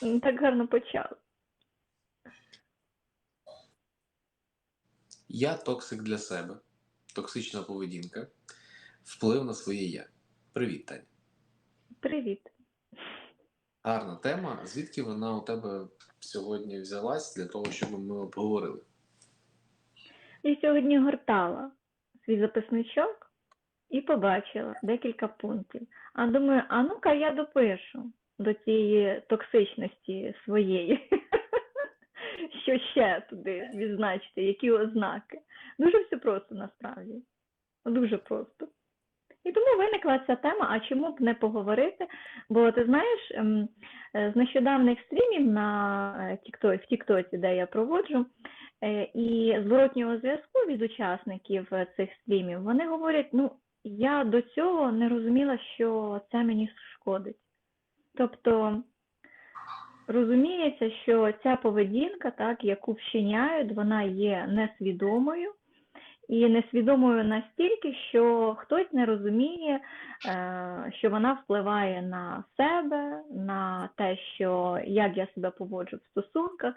Так гарно почав. Я токсик для себе, токсична поведінка, вплив на своє я. Привіт, Таня. Привіт. Гарна тема. Звідки вона у тебе сьогодні взялась для того, щоб ми обговорили? Я сьогодні гортала свій записничок і побачила декілька пунктів. А думаю, а ну-ка я допишу до цієї токсичності своєї. Що ще туди відзначити, які ознаки. Дуже все просто насправді. Дуже просто. І тому виникла ця тема, а чому б не поговорити? Бо ти знаєш, ем, е, з нещодавних стрімів на е, TikTok, в Тіктоці, де я проводжу, е, і зворотнього зв'язку від учасників е, цих стрімів, вони говорять, ну, я до цього не розуміла, що це мені шкодить. Тобто розуміється, що ця поведінка, так, яку вчиняють, вона є несвідомою, і несвідомою настільки, що хтось не розуміє, е, що вона впливає на себе, на те, що як я себе поводжу в стосунках,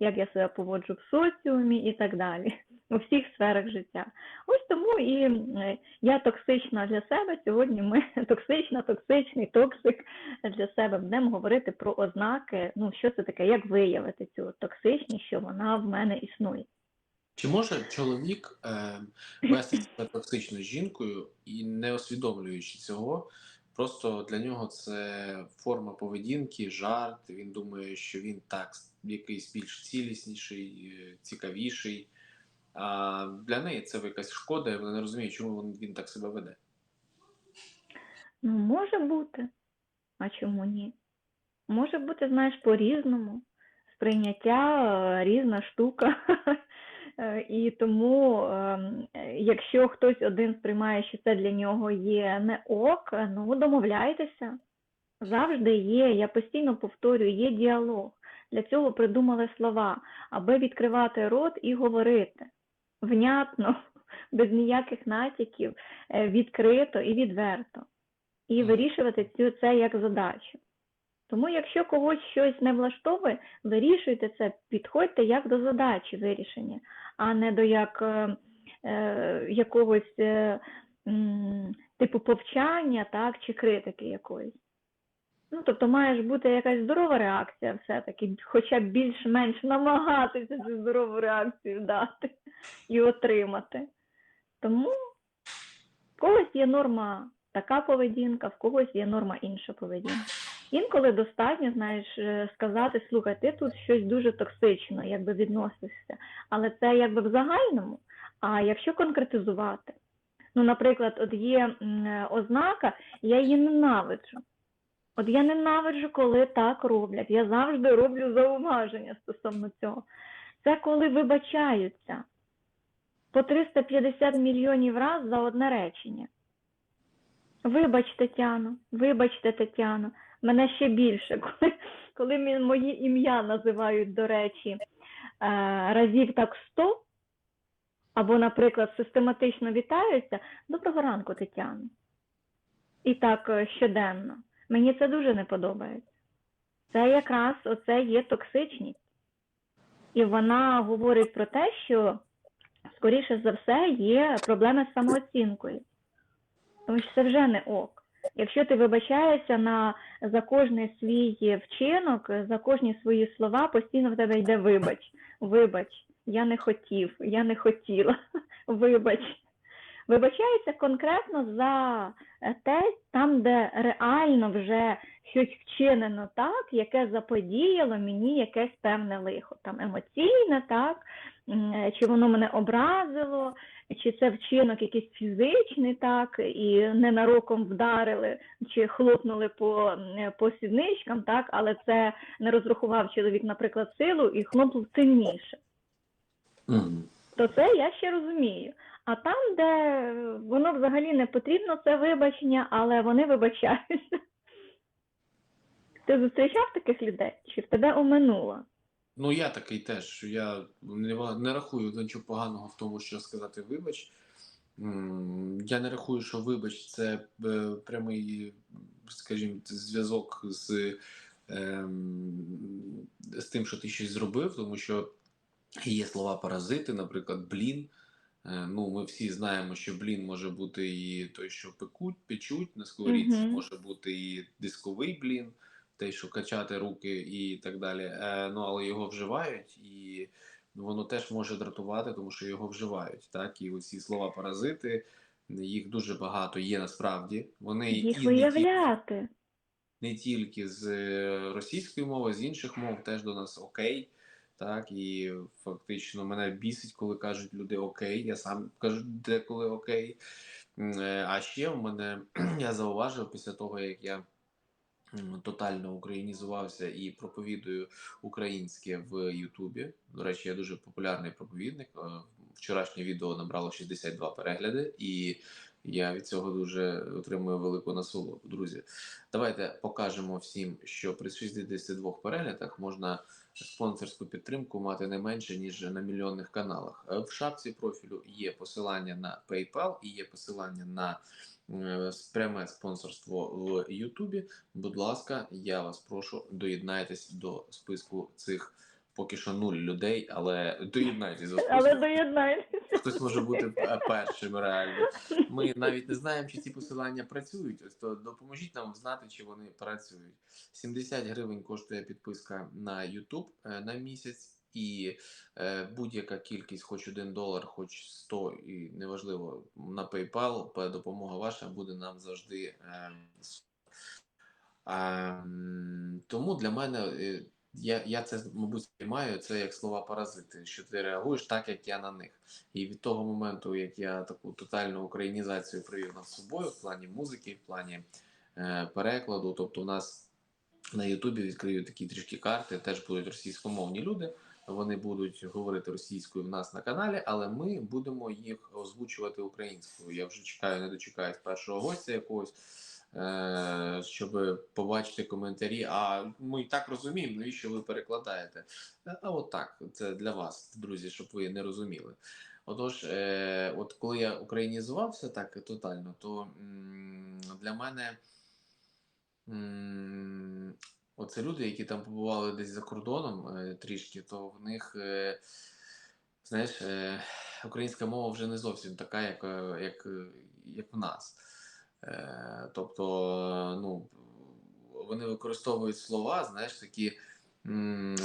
як я себе поводжу в соціумі і так далі, у всіх сферах життя. Ось тому і е, я токсична для себе. Сьогодні ми токсична, токсичний токсик для себе будемо говорити про ознаки, ну що це таке, як виявити цю токсичність, що вона в мене існує. Чи може чоловік е, вести себе токсично жінкою і не усвідомлюючи цього, просто для нього це форма поведінки, жарт. Він думає, що він так якийсь більш цілісніший, е, цікавіший. А для неї це якась шкода, і вона не розуміє, чому він, так себе веде. Ну, може бути. А чому ні? Може бути, знаєш, по-різному. Сприйняття е, різна штука. Е, І тому, е, якщо хтось один сприймає, що це для нього є не ок, ну домовляйтеся. Завжди є, я постійно повторюю, є діалог. Для цього придумали слова, аби відкривати рот і говорити внятно, без ніяких натяків, е, відкрито і відверто. І вирішувати цю це як задачу. Тому, якщо когось щось не влаштовує, вирішуйте це, підходьте як до задачі вирішення, а не до як, е, е, якогось е, м, типу повчання, так, чи критики якоїсь. Ну, тобто має бути якась здорова реакція все-таки, хоча б більш-менш намагатися цю здорову реакцію дати і отримати. Тому в когось є норма така поведінка, в когось є норма інша поведінка. Інколи достатньо, знаєш, е, сказати, слухай, ти тут щось дуже токсично, якби відносишся, але це якби в загальному. А якщо конкретизувати, ну, наприклад, от є е, ознака, я її ненавиджу. От я ненавиджу, коли так роблять. Я завжди роблю зауваження стосовно цього. Це коли вибачаються по 350 мільйонів раз за одне речення. Вибач, Тетяно, вибачте, Тетяно, мене ще більше, коли, коли моє ім'я називають, до речі, е, разів так 100, або, наприклад, систематично вітаються, доброго ранку, Тетяно. І так е, щоденно. Мені це дуже не подобається. Це якраз оце є токсичність. І вона говорить про те, що, скоріше за все, є проблеми з самооцінкою. Тому що це вже не ок. Якщо ти вибачаєшся на, за кожний свій вчинок, за кожні свої слова, постійно в тебе йде вибач, вибач, я не хотів, я не хотіла, вибач. Вибачається конкретно за е, те, там, де реально вже щось вчинено так, яке заподіяло мені якесь певне лихо. Там емоційне, так, е, чи воно мене образило, чи це вчинок якийсь фізичний, так, і ненароком вдарили, чи хлопнули по, м, по сідничкам, так, але це не розрахував чоловік, наприклад, силу і хлопнув сильніше Мгм. то це я ще розумію. А там, де воно взагалі не потрібно, це вибачення, але вони вибачаються. Ти зустрічав таких людей? Чи в тебе оминуло? Ну, я такий теж, що я не, не рахую нічого поганого в тому, що сказати вибач. Я не рахую, що вибач це е, прямий, скажімо, зв'язок з ем, тим, що ти щось зробив, тому що є слова паразити, наприклад, блін. Е, Ну, ми всі знаємо, що блін може бути і той, що пекуть, печуть на сковорідці, Мгм. може бути і дисковий блін, той, що качати руки і так далі. Е, Ну, але його вживають, і воно теж може дратувати, тому що його вживають. Так, і оці слова паразити, їх дуже багато є насправді. Вони Їх виявляти. не тільки з е, російської мови, з інших мов теж до нас окей. Так, і фактично мене бісить, коли кажуть люди окей. Я сам кажу деколи окей. Е, А ще в мене я зауважив після того, як я тотально українізувався і проповідую українське в Ютубі. До речі, я дуже популярний проповідник. Е, Вчорашнє відео набрало 62 перегляди, і я від цього дуже отримую велику насолоду. Друзі, давайте покажемо всім, що при 62 переглядах можна спонсорську підтримку мати не менше ніж на мільйонних каналах. Е, В шапці профілю є посилання на PayPal і є посилання на е, пряме спонсорство в Ютубі. Будь ласка, я вас прошу, доєднайтесь до списку цих поки що нуль людей, але доєднайтесь до списку. Але доєднайтеся. Хтось може бути е, першим реально. Ми навіть не знаємо, чи ці посилання працюють. Ось то допоможіть нам знати, чи вони працюють. 70 гривень коштує підписка на YouTube е, на місяць, і е, будь-яка кількість, хоч 1 долар, хоч 100, і неважливо, на PayPal, допомога ваша буде нам завжди. Е, Ем, тому для мене е, я, я це, мабуть, сприймаю це як слова паразити, що ти реагуєш так, як я на них. І від того моменту, як я таку тотальну українізацію привів над собою в плані музики, в плані е, перекладу, тобто у нас на Ютубі відкрию такі трішки карти, теж будуть російськомовні люди. Вони будуть говорити російською в нас на каналі, але ми будемо їх озвучувати українською. Я вже чекаю, не дочекаюсь першого гостя якогось, щоб побачити коментарі. А ми і так розуміємо, навіщо ви перекладаєте? А от так, це для вас, друзі, щоб ви не розуміли. Отож, е, от коли я українізувався так тотально, то для мене оце люди, які там побували десь за кордоном е, трішки, то в них, е, знаєш, е, українська мова вже не зовсім така, як, е, як, е, як в нас. Е, тобто, ну, вони використовують слова, знаєш, такі.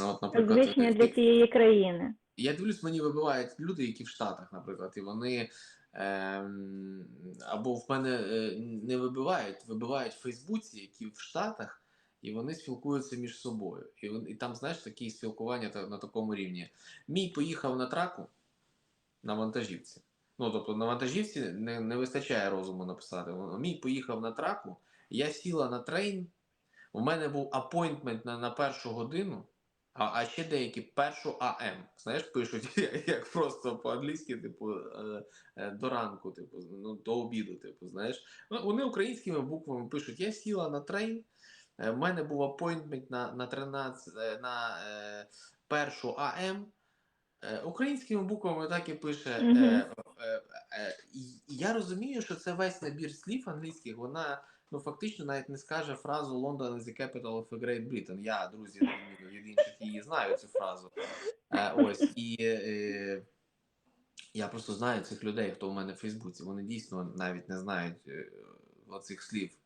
От, наприклад, Звичні для цієї країни. я дивлюсь, мені вибивають люди, які в Штатах, наприклад, і вони ем, або в мене е, не вибивають, вибивають в Фейсбуці, які в Штатах, і вони спілкуються між собою. І, і там, знаєш, такі спілкування на такому рівні. Мій поїхав на траку на вантажівці. Ну, тобто на вантажівці не, не вистачає розуму написати. Мій поїхав на траку, я сіла на трейн, у мене був апойнтмент на, на першу годину. А, а ще деякі першу АМ. Знаєш, пишуть як, просто по-англійськи, типу, е, е, до ранку, типу, ну, до обіду, типу, знаєш. Ну, Вони українськими буквами пишуть: я сіла на трейн, е, в мене був апойнтмент на, на 13, е, на е, першу АМ. Е, Українськими буквами так і пише. Е, е, я розумію, що це весь набір слів англійських. Вона ну фактично навіть не скаже фразу London is the capital of Great Britain. Я, друзі, від інших її знаю цю фразу. Ось і я просто знаю цих людей, хто у мене в Фейсбуці. Вони дійсно навіть не знають оцих слів.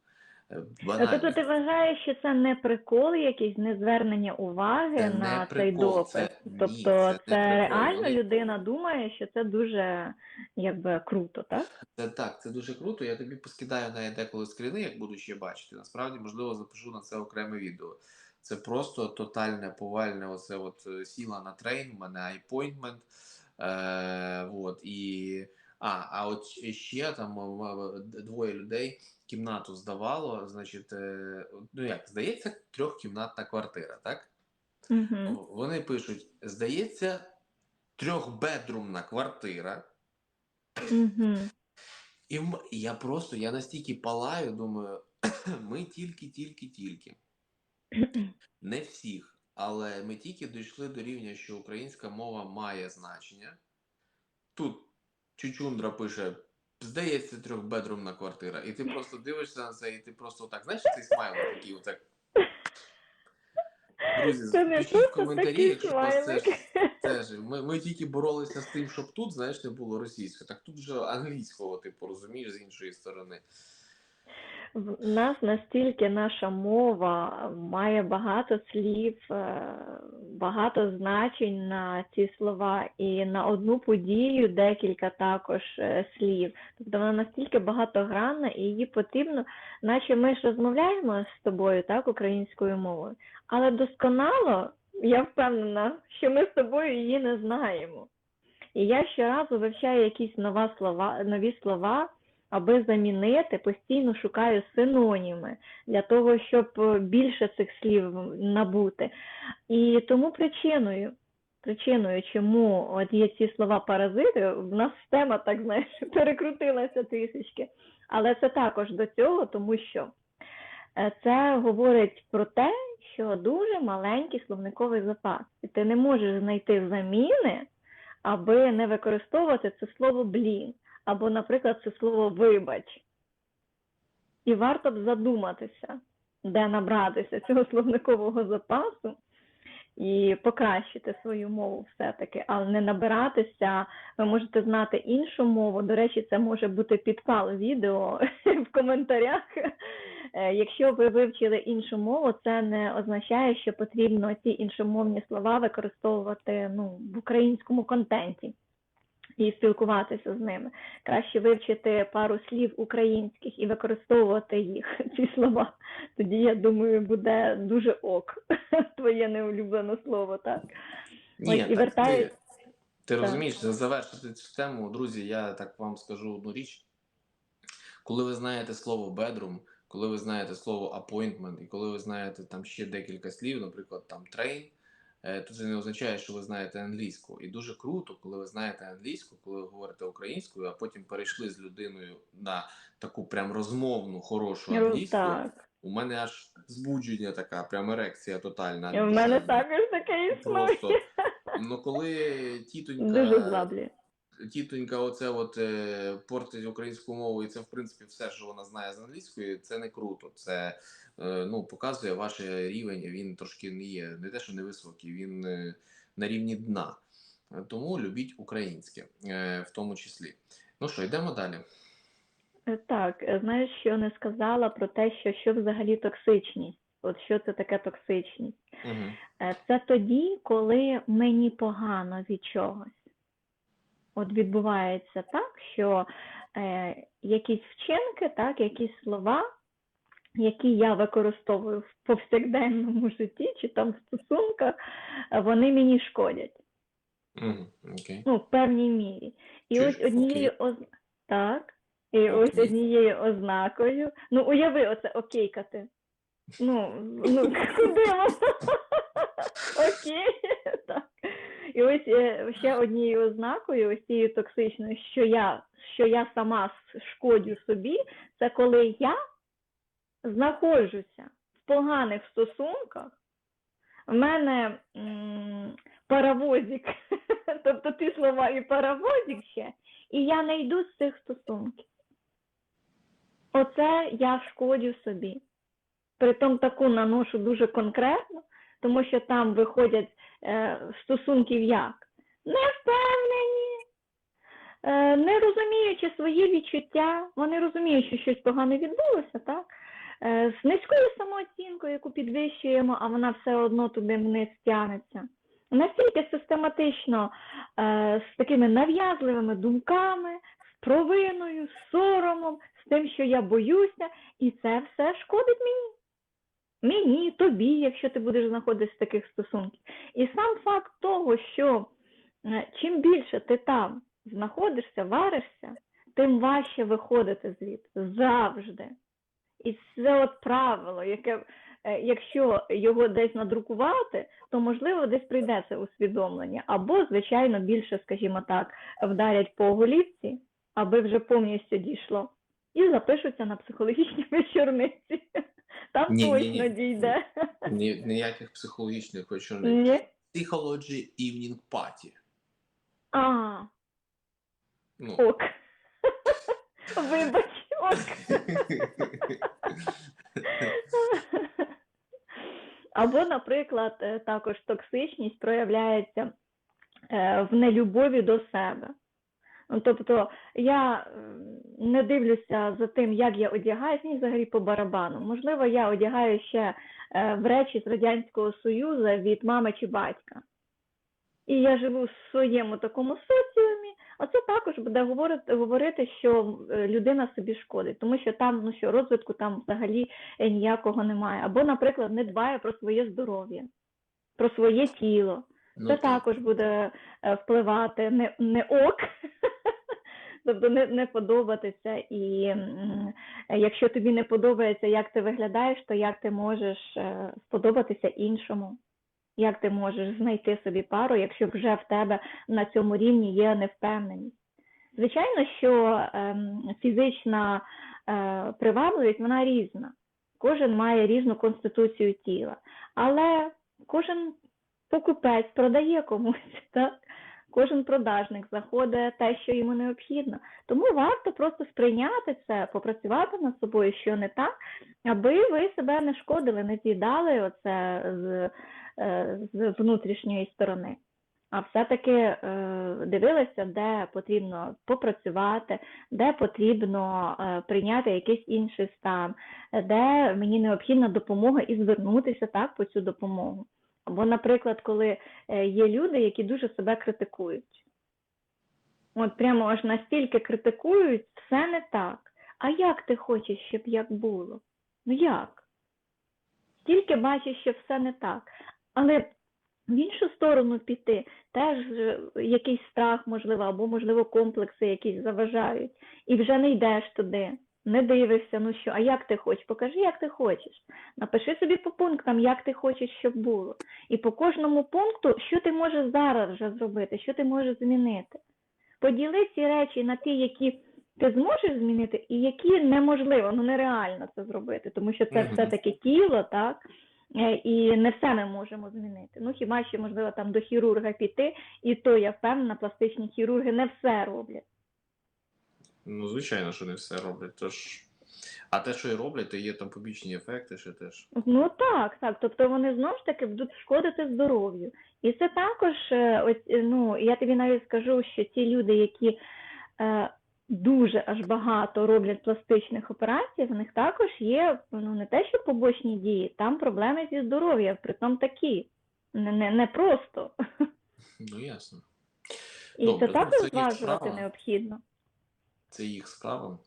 Банальних. Тобто ти вважаєш, що це не прикол, якийсь не звернення уваги Це не на цей прикол, допис. це- ні, тобто це це, не реально Вони- людина думає, що це дуже якби круто, так? Це так, це дуже круто. Я тобі поскидаю навіть деколи скріни, як буду ще бачити. Насправді, можливо, запишу на це окреме відео. Це просто тотальне повальне. Оце от е, сіла на трейн, у мене айпойнтмент. Е, от, і, а, а от ще там двоє людей кімнату здавало. Значить, е, ну як, здається, трьохкімнатна квартира, так? Угу. Вони пишуть: здається, трьохбедрумна квартира. Угу. І я просто я настільки палаю, думаю, ми тільки, тільки, тільки. Не всіх, але ми тільки дійшли до рівня, що українська мова має значення. Тут Чучундра пише: здається, трьохбедрумна квартира. І ти просто дивишся на це, і ти просто так, знаєш, цей смайл такий, отак. Друзі, Це в коментарі, якщо вас це ж, це ж. Ми, ми тільки боролися з тим, щоб тут, знаєш, не було російського. Так тут вже англійського, типу, розумієш, з іншої сторони. В нас настільки наша мова має багато слів, е, багато значень на ці слова, і на одну подію декілька також е, слів. Тобто вона настільки багатогранна, і її потрібно, наче ми ж розмовляємо з тобою так, українською мовою, але досконало я впевнена, що ми з тобою її не знаємо. І я щоразу вивчаю якісь нова слова, нові слова, аби замінити, постійно шукаю синоніми для того, щоб е, більше цих слів набути. І тому причиною, причиною, чому от є ці слова паразити, в нас тема так знаєш перекрутилася трішечки. Але це також до цього, тому що е, це говорить про те, що дуже маленький словниковий запас, і ти не можеш знайти заміни, аби не використовувати це слово блін або, наприклад, це слово вибач. І варто б задуматися, де набратися цього словникового запасу і покращити свою мову все-таки, але не набиратися. Ви можете знати іншу мову. До речі, це може бути підпал відео в коментарях. Е, Якщо ви вивчили іншу мову, це не означає, що потрібно ці іншомовні слова використовувати ну, в українському контенті і спілкуватися з ними. Краще вивчити пару слів українських і використовувати їх, ці слова. Тоді, я думаю, буде дуже ок. Твоє неулюблене слово, так? Ні, Ось, і так вертаю- ти, ти Так. розумієш, завершити цю тему, друзі, я так вам скажу одну річ. Коли ви знаєте слово bedroom, коли ви знаєте слово appointment, і коли ви знаєте там ще декілька слів, наприклад, там train, то це не означає, що ви знаєте англійську. І дуже круто, коли ви знаєте англійську, коли ви говорите українською, а потім перейшли з людиною на таку прям розмовну, хорошу англійську. Так. У мене аж збудження така, прям ерекція тотальна. І в мене також таке існує. Просто ну коли тітонька Дуже зваблює. Тітонька, оце от е, портить українську мову, і це в принципі все, що вона знає з англійської, це не круто. Це е, ну показує ваш рівень. Він трошки не є, не те, що не високий, він е, на рівні дна. Тому любіть українське, е, в тому числі. Ну що, йдемо далі. Е, Так, е, знаєш, що не сказала про те, що, що взагалі токсичність. От що це таке токсичність? Угу. Це тоді, коли мені погано від чогось. От відбувається так, що е, якісь вчинки, так, якісь слова, які я використовую в повсякденному житті чи там в стосунках, вони мені шкодять. Окей. Ну, в певній мірі. І Чуєш? ось однією оз... так, і ось однією ознакою. Ну, уяви оце окейкати. Ну, ну куди воно? Окей, так. І ось е, ще однією ознакою, ось цією токсичною, що я, що я сама шкодю собі, це коли я знаходжуся в поганих стосунках, в мене м, паровозик, тобто ті слова і паровозик ще, і я не йду з цих стосунків. Оце я шкодю собі. Притом таку наношу дуже конкретно, тому що там виходять е, стосунків як невпевнені, е, не розуміючи свої відчуття, вони розуміють, що щось погане відбулося, так? Е, з низькою самооцінкою, яку підвищуємо, а вона все одно туди вниз тягнеться. Настільки систематично, е, з такими нав'язливими думками, з провиною, з соромом, з тим, що я боюся, і це все шкодить мені. Мені, тобі, якщо ти будеш знаходитися в таких стосунків. І сам факт того, що е, чим більше ти там знаходишся, варишся, тим важче виходити звідти завжди. І це от правило, яке, е, якщо його десь надрукувати, то можливо десь прийде це усвідомлення. Або, звичайно, більше, скажімо так, вдарять по голівці, аби вже повністю дійшло. І запишуться на психологічні вечорниці. Там Ні, точно ні. дійде. Ні, ніяких психологічних вечорниць. Ні? Psychology Evening Party. А, Ну, ок. Вибач, ок. Або, наприклад, е, також токсичність проявляється е, в нелюбові до себе. Ну, Тобто я не дивлюся за тим, як я одягаюсь, мені взагалі по барабану. Можливо, я одягаю ще е, в речі з Радянського Союзу від мами чи батька. І я живу в своєму такому соціумі, а це також буде говорити, говорити, що е, людина собі шкодить, тому що там ну що розвитку там взагалі е, ніякого немає. Або, наприклад, не дбає про своє здоров'я, про своє тіло. Ну, Це так. також буде впливати не, не ок, тобто не, не подобатися. І якщо тобі не подобається, як ти виглядаєш, то як ти можеш е, сподобатися іншому? Як ти можеш знайти собі пару, якщо вже в тебе на цьому рівні є невпевненість? Звичайно, що ем, фізична е, привабливість вона різна. Кожен має різну конституцію тіла, але кожен покупець продає комусь, так? Кожен продажник знаходить те, що йому необхідно. Тому варто просто сприйняти це, попрацювати над собою, що не так, аби ви себе не шкодили, не з'їдали оце з, е, з внутрішньої сторони. А все-таки е, дивилися, де потрібно попрацювати, де потрібно е, прийняти якийсь інший стан, де мені необхідна допомога і звернутися так по цю допомогу. Або, наприклад, коли е, є люди, які дуже себе критикують. От прямо аж настільки критикують, все не так. А як ти хочеш, щоб як було? Ну як? Тільки бачиш, що все не так. Але в іншу сторону піти теж е, якийсь страх, можливо, або, можливо, комплекси якісь заважають. І вже не йдеш туди, не дивишся, ну що, а як ти хочеш? Покажи, як ти хочеш. Напиши собі по пунктам, як ти хочеш, щоб було. І по кожному пункту, що ти можеш зараз вже зробити, що ти можеш змінити. Поділи ці речі на ті, які ти зможеш змінити, і які неможливо, ну нереально це зробити, тому що це все-таки тіло, так? Е, І не все ми можемо змінити. Ну хіба що можливо там до хірурга піти, і то я впевнена, пластичні хірурги не все роблять. Ну, звичайно, що не все роблять. Тож... А те, що і роблять, то є там побічні ефекти ще теж. Ну так, так. Тобто вони знову ж таки будуть шкодити здоров'ю. І це також, е, ось, е, ну я тобі навіть скажу, що ті люди, які е, дуже аж багато роблять пластичних операцій, в них також є ну не те, що побочні дії, там проблеми зі здоров'ям, притом такі, не, не, не просто. Ну, ясно. І Добре, це ну, також зважувати необхідно. Це їх справа.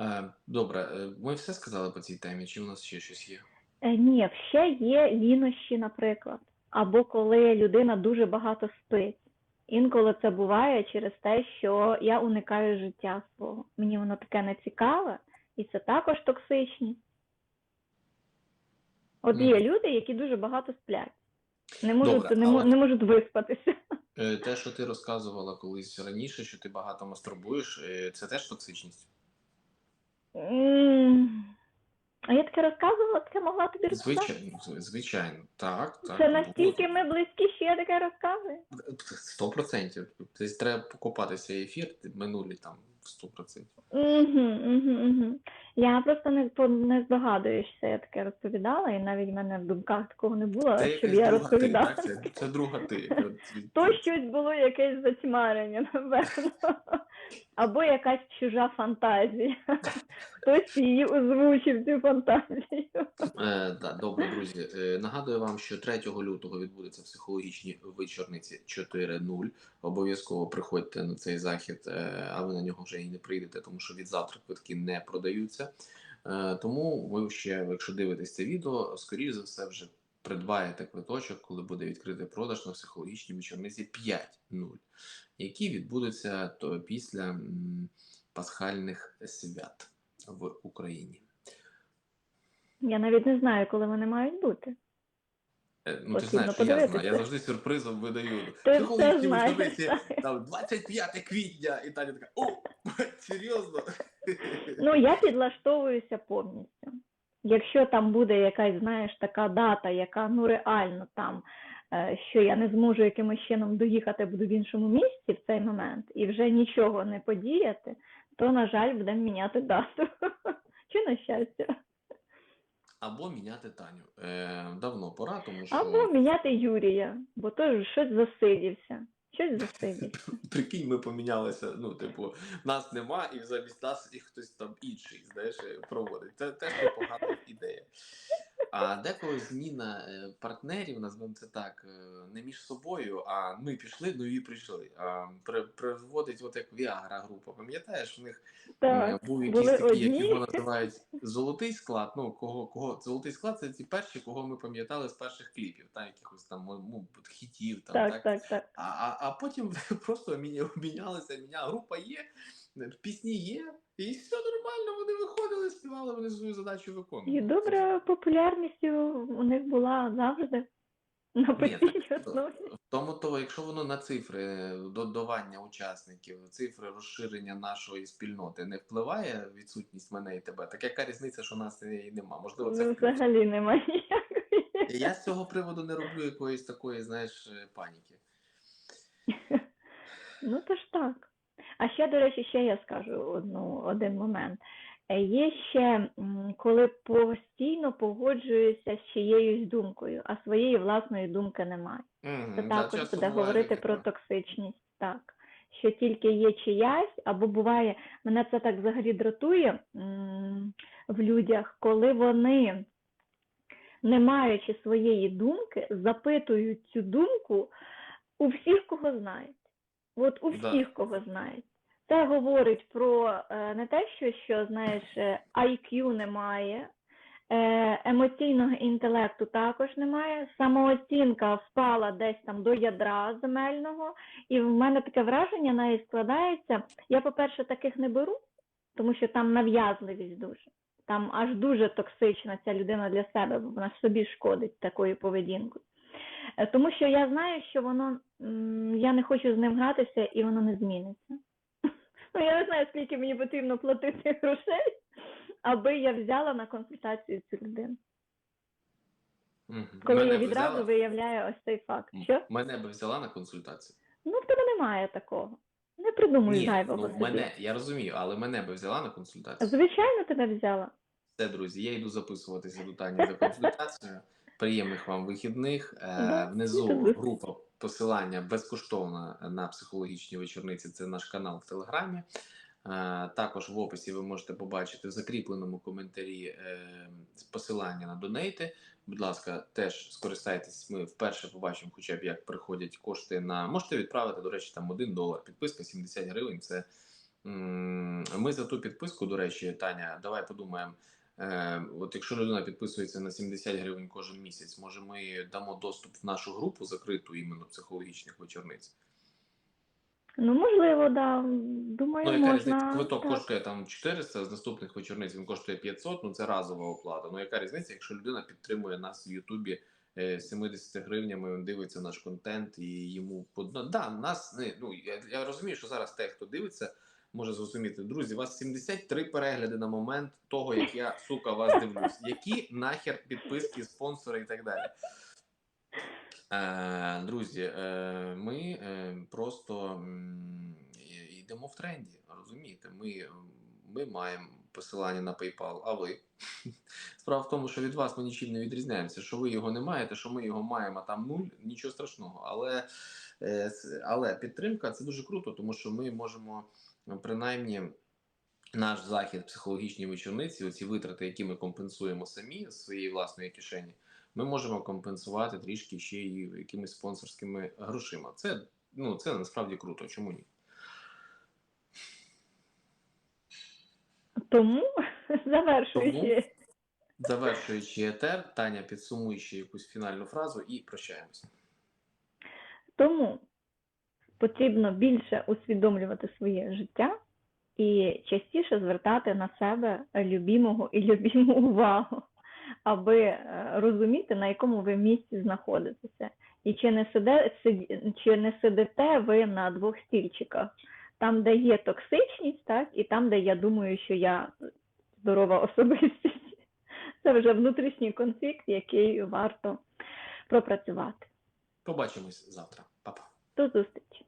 Е, добре, е, ми все сказали по цій темі, чи у нас ще щось є? Е, Ні, ще є лінощі, наприклад, або коли людина дуже багато спить. Інколи це буває через те, що я уникаю життя свого. Мені воно таке не цікаве, і це також токсичність. От є люди, які дуже багато сплять, не можуть, Добре, не, але- не можуть виспатися. Е, Те, що ти розказувала колись раніше, що ти багато мастурбуєш, е, це теж токсичність? А я таке розказувала, таке могла тобі розказати. Звичайно, звичайно. Так, так. Це було настільки ми близькі, що я таке розказую. Сто процентів. Тобто треба покопатися ефір, минулі там сто процентів. Угу, угу, угу. Я просто не, не здогадуюсь, що я таке розповідала, і навіть в мене в думках такого не було, Це щоб я розповідала. ти, так? Це, це друга ти. То щось було якесь затьмарення, напевно. Або якась чужа фантазія. Хтось її озвучив, цю фантазію. Е, да, добре, друзі. Е, нагадую вам, що 3 лютого відбудеться психологічні вечорниці 4.0. Обов'язково приходьте на цей захід, е, а ви на нього вже і не прийдете, тому що від завтра квитки не продаються. Е, тому ви ще, якщо дивитесь це відео, скоріш за все, вже придбаєте квиточок, коли буде відкритий продаж на психологічній вечорниці 5.0, які відбудуться то після пасхальних свят в Україні. Я навіть не знаю, коли вони мають бути. Е, Ну, ти знаєш, що я знаю. Я завжди сюрпризом видаю. Ти там 25 квітня, і Таня така, о, серйозно? Ну, я підлаштовуюся повністю. Якщо там буде якась, знаєш, така дата, яка ну реально там, що я не зможу якимось чином доїхати, буду в іншому місці в цей момент, і вже нічого не подіяти, то, на жаль, будемо міняти дату. Чи на щастя? Або міняти Таню. Е, давно пора, тому що Або міняти Юрія, бо той щось засидівся. Щось засидівся. прикинь, ми помінялися. Ну, типу, нас нема, і замість нас і хтось там інший, знаєш, е, проводить. Це теж. А деколи зміна е, партнерів, назвемо це так, е, не між собою, а ми пішли, нові прийшли. А, при, приводить, от як Віагра група. Пам'ятаєш, в них Так, був якийсь були такий, одні. як його називають золотий склад. Ну кого кого золотий склад це ті перші, кого ми пам'ятали з перших кліпів, та якихось там ну, хітів, там Так, так. так, так. А, а, а потім просто міня- мінялися, міня група є, пісні є, і все нормально. Вони виходили, співали, вони свою задачу І добра популярність у них була завжди на постійній основі. Тому то, якщо воно на цифри додавання учасників, цифри розширення нашої спільноти не впливає відсутність мене і тебе, так яка різниця, що нас і нема? Можливо, це Ну, взагалі немає ніякої. Я з цього приводу не роблю якоїсь такої, знаєш, паніки. Ну то ж так. А ще, до речі, ще я скажу одну, один момент. Е, Є ще, коли постійно погоджуюся з чиєюсь думкою, а своєї власної думки немає. Мгм, Це також буде говорити про токсичність, так. Що тільки є чиясь, або буває, мене це так взагалі дратує м, в людях, коли вони, не маючи своєї думки, запитують цю думку у всіх, кого знають. От у Да. всіх, кого знають. Це говорить про е, не те, що, що знаєш, е, IQ немає, е, емоційного інтелекту також немає, самооцінка впала десь там до ядра земельного, і в мене таке враження навіть складається. Я, по-перше, таких не беру, тому що там нав'язливість дуже. Там аж дуже токсична ця людина для себе, бо вона собі шкодить такою поведінкою. Е, Тому що я знаю, що воно я не хочу з ним гратися і воно не зміниться. Ну я не знаю, скільки мені потрібно платити грошей, аби я взяла на консультацію цю людину. Коли Мене я відразу взяла? виявляю ось цей факт. Що? Мене би взяла на консультацію. Ну, в тебе немає такого. Не придумуй Ні, зайвого ну мене, я розумію, але мене би взяла на консультацію. Звичайно, тебе взяла. Все, друзі, я йду записуватися до Тані за консультацією. Приємних вам вихідних. Е, Да, внизу група посилання безкоштовно на психологічні вечорниці. Це наш канал в Телеграмі. Е, також в описі ви можете побачити в закріпленому коментарі е, посилання на донейти. Будь ласка, теж скористайтесь. Ми вперше побачимо, хоча б як приходять кошти на можете відправити, до речі, там 1 долар. Підписка 70 гривень. Це ми за ту підписку, до речі, Таня, давай подумаємо. Е, от якщо людина підписується на 70 гривень кожен місяць, може ми дамо доступ в нашу групу закриту іменно психологічних вечорниць. Ну, можливо, да. Думаю, Ну, яка можна. різниця? Квиток так. коштує там 400, з наступних вечорниць він коштує 500, ну це разова оплата. Ну яка різниця, якщо людина підтримує нас в Ютубі е, 70 гривнями, він дивиться наш контент і йому. Да, нас не ну я, я розумію, що зараз те, хто дивиться, може зрозуміти. Друзі, у вас 73 перегляди на момент того, як я сука вас дивлюсь. Які нахер підписки, спонсори і так далі. Е, друзі, е, ми е, просто йдемо в тренді. Розумієте, ми, ми маємо посилання на PayPal, а ви? Справа в тому, що від вас ми нічим не відрізняємося. Що ви його не маєте, що ми його маємо, а там нуль, нічого страшного. Але, е, але підтримка це дуже круто, тому що ми можемо принаймні. Наш захід психологічній вечорниці, оці витрати, які ми компенсуємо самі з своєї власної кишені, ми можемо компенсувати трішки ще й якимись спонсорськими грошима. Це ну це насправді круто. Чому ні? Тому, завершуючи. Завершуючи етер, Таня підсумує ще якусь фінальну фразу і прощаємося. Тому потрібно більше усвідомлювати своє життя і частіше звертати на себе любімого і любіму увагу, аби е, розуміти, на якому ви місці знаходитеся. І чи не, сиде, сиді- чи не сидите ви на двох стільчиках, там, де є токсичність, так, і там, де я думаю, що я здорова особистість. Це вже внутрішній конфлікт, який варто пропрацювати. Побачимось завтра. Па-па. До зустрічі!